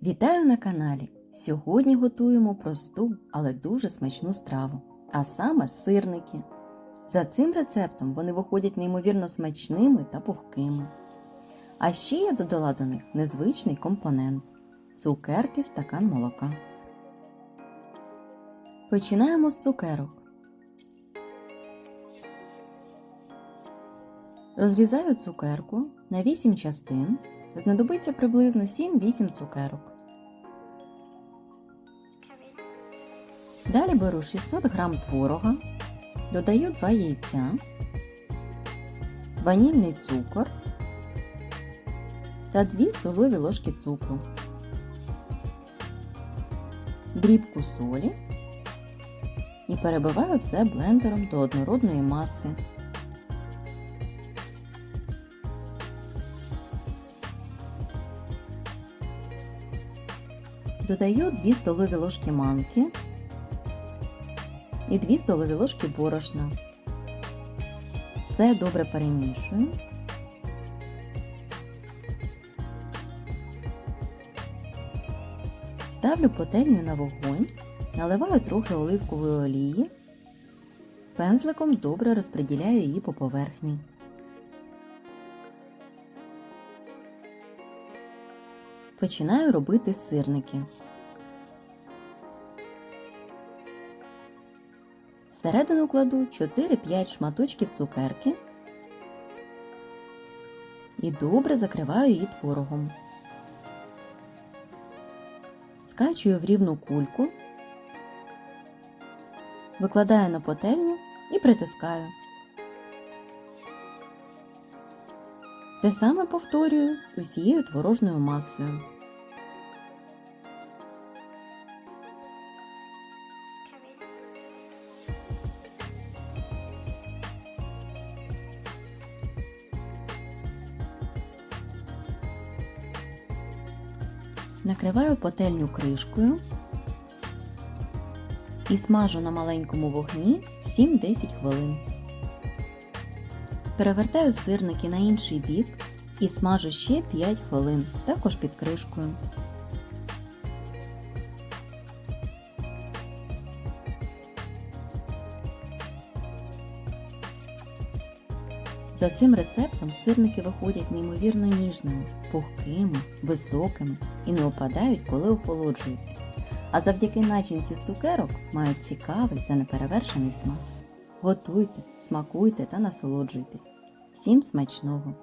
Вітаю на каналі! Сьогодні готуємо просту, але дуже смачну страву, а саме сирники. За цим рецептом вони виходять неймовірно смачними та пухкими. А ще я додала до них незвичний компонент цукерки стакан молока. Починаємо з цукерок. Розрізаю цукерку на 8 частин. Знадобиться приблизно 7-8 цукерок. Далі беру 600 г творога, додаю 2 яйця, ванільний цукор та 2 столові ложки цукру, дрібку солі і перебиваю все блендером до однородної маси. Додаю 2 столові ложки манки і 2 столові ложки борошна. Все добре перемішую. Ставлю пательню на вогонь, наливаю трохи оливкової олії, пензликом добре розподіляю її по поверхні. Починаю робити сирники. Всередину кладу 4-5 шматочків цукерки і добре закриваю її творогом. Скачую в рівну кульку, викладаю на пательню і притискаю. Те саме повторюю з усією творожною масою. Накриваю пательню кришкою і смажу на маленькому вогні 7-10 хвилин. Перевертаю сирники на інший бік і смажу ще 5 хвилин, також під кришкою. За цим рецептом сирники виходять неймовірно ніжними, пухкими, високими і не опадають, коли охолоджуються. А завдяки начинці з цукерок мають цікавий та неперевершений смак. Готуйте, смакуйте та насолоджуйтесь. Всім смачного!